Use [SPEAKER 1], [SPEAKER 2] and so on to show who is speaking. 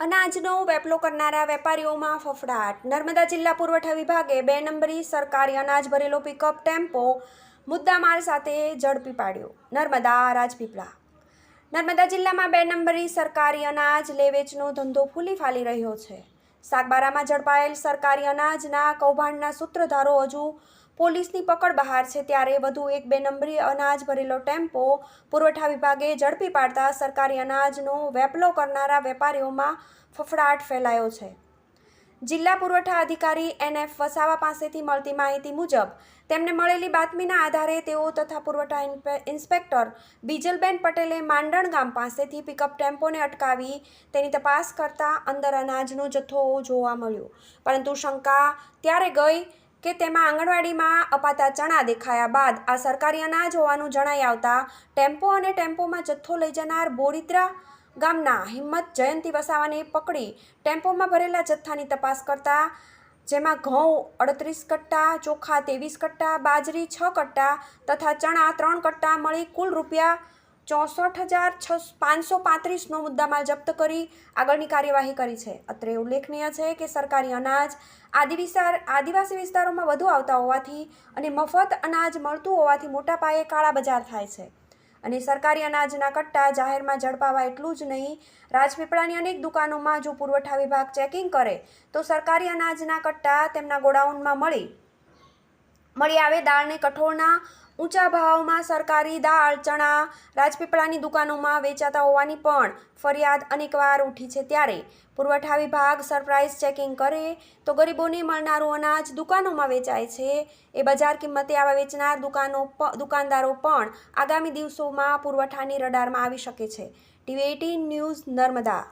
[SPEAKER 1] અનાજનો વેપલો કરનારા વેપારીઓમાં ફફડાટ. નર્મદા જિલ્લા પુરવઠા વિભાગે બે નંબરી સરકારી અનાજ ભરેલો પિકઅપ ટેમ્પો મુદ્દામાલ સાથે ઝડપી પાડ્યો. નર્મદા રાજપીપળા. નર્મદા જિલ્લામાં બે નંબરી સરકારી અનાજ લેવેચનો ધંધો ફૂલી ફાલી રહ્યો છે. સાગબારામાં ઝડપાયેલ સરકારી અનાજના કૌભાંડના સૂત્રધારો હજુ પોલીસની પકડ બહાર છે ત્યારે વધુ એક બે નંબરી અનાજ ભરેલો ટેમ્પો પુરવઠા વિભાગે ઝડપી પાડતા સરકારી અનાજનો વેપલો કરનારા વેપારીઓમાં ફફડાટ ફેલાયો છે. જિલ્લા પુરવઠા અધિકારી એનએફ વસાવા પાસેથી મળતી માહિતી મુજબ તેમને મળેલી બાતમીના આધારે તેઓ તથા પુરવઠા ઇન્સ્પેક્ટર બીજલબેન પટેલે માંડણ ગામ પાસેથી પિકઅપ ટેમ્પોને અટકાવી તેની તપાસ કરતા અંદર અનાજનો જથ્થો જોવા મળ્યો. પરંતુ શંકા ત્યારે ગઈ કે તેમાં આંગણવાડીમાં અપાતા ચણા દેખાયા બાદ આ સરકારી અનાજ હોવાનું જણાઈ આવતા ટેમ્પો અને ટેમ્પોમાં જથ્થો લઈ જનાર બોરિત્રા ગામના હિંમત જયંતિ વસાવાને પકડી ટેમ્પોમાં ભરેલા જથ્થાની તપાસ કરતા, જેમાં ઘઉં અડત્રીસ કટ્ટા, ચોખા ત્રેવીસ કટ્ટા, બાજરી છ કટ્ટા તથા ચણા ત્રણ કટ્ટા મળી કુલ રૂપિયા ચોસઠ હજાર છ પાંચસો પાંત્રીસનો મુદ્દામાલ જપ્ત કરી આગળની કાર્યવાહી કરી છે. અત્રે ઉલ્લેખનીય છે કે સરકારી અનાજ આદિ વિસ્તાર આદિવાસી વિસ્તારોમાં વધુ આવતા હોવાથી અને મફત અનાજ મળતું હોવાથી મોટા પાયે કાળા બજાર થાય છે. અને સરકારી અનાજના કટ્ટા જાહેરમાં ઝડપાવા એટલું જ નહીં, રાજપીપળાની અનેક દુકાનોમાં જો પુરવઠા વિભાગ ચેકિંગ કરે, તો સરકારી અનાજના કટ્ટા તેમના ગોડાઉનમાં મળી મળી આવે દાળને કઠોળના ઊંચા ભાવમાં સરકારી દાળ, ચણા, રાજપીપળાની દુકાનોમાં વેચાતા હોવાની પણ ફરિયાદ અનેકવાર ઉઠી છે ત્યારે. પુરવઠા વિભાગ સરપ્રાઇઝ ચેકિંગ કરે તો ગરીબોને મળનારું અનાજ દુકાનોમાં વેચાય છે. એ બજાર કિંમતે આવા વેચનાર દુકાનો દુકાનદારો પણ આગામી દિવસોમાં પુરવઠાની રડારમાં આવી શકે છે. TV eighteen news Narmada.